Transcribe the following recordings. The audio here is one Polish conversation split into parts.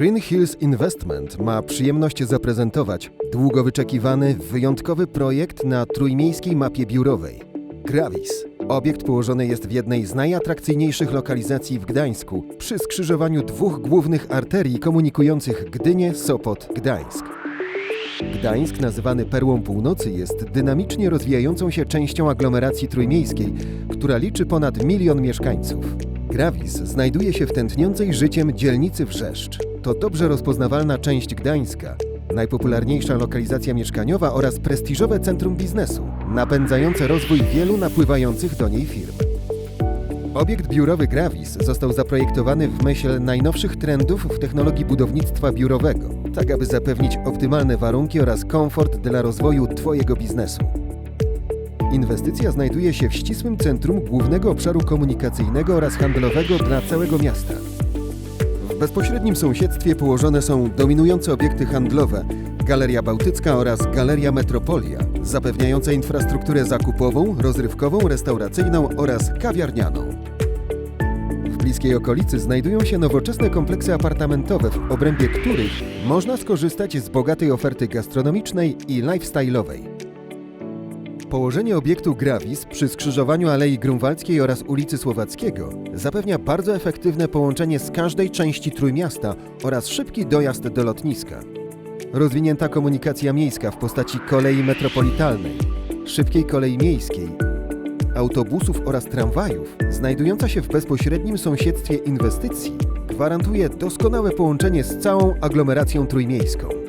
Green Hills Investment ma przyjemność zaprezentować długo wyczekiwany, wyjątkowy projekt na trójmiejskiej mapie biurowej. Gravis. Obiekt położony jest w jednej z najatrakcyjniejszych lokalizacji w Gdańsku, przy skrzyżowaniu dwóch głównych arterii komunikujących Gdynię, Sopot, Gdańsk. Gdańsk, nazywany Perłą Północy, jest dynamicznie rozwijającą się częścią aglomeracji trójmiejskiej, która liczy ponad milion mieszkańców. Gravis znajduje się w tętniącej życiem dzielnicy Wrzeszcz. To dobrze rozpoznawalna część Gdańska, najpopularniejsza lokalizacja mieszkaniowa oraz prestiżowe centrum biznesu, napędzające rozwój wielu napływających do niej firm. Obiekt biurowy Gravis został zaprojektowany w myśl najnowszych trendów w technologii budownictwa biurowego, tak aby zapewnić optymalne warunki oraz komfort dla rozwoju Twojego biznesu. Inwestycja znajduje się w ścisłym centrum głównego obszaru komunikacyjnego oraz handlowego dla całego miasta. Bezpośrednim sąsiedztwie położone są dominujące obiekty handlowe, Galeria Bałtycka oraz Galeria Metropolia, zapewniające infrastrukturę zakupową, rozrywkową, restauracyjną oraz kawiarnianą. W bliskiej okolicy znajdują się nowoczesne kompleksy apartamentowe, w obrębie których można skorzystać z bogatej oferty gastronomicznej i lifestyle'owej. Położenie obiektu Gravis przy skrzyżowaniu Alei Grunwaldzkiej oraz ulicy Słowackiego zapewnia bardzo efektywne połączenie z każdej części Trójmiasta oraz szybki dojazd do lotniska. Rozwinięta komunikacja miejska w postaci kolei metropolitalnej, szybkiej kolei miejskiej, autobusów oraz tramwajów, znajdująca się w bezpośrednim sąsiedztwie inwestycji, gwarantuje doskonałe połączenie z całą aglomeracją trójmiejską.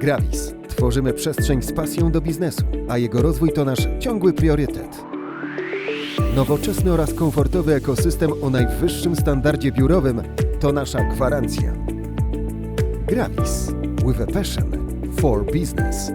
Gravis. Tworzymy przestrzeń z pasją do biznesu, a jego rozwój to nasz ciągły priorytet. Nowoczesny oraz komfortowy ekosystem o najwyższym standardzie biurowym to nasza gwarancja. Gravis. With a passion for business.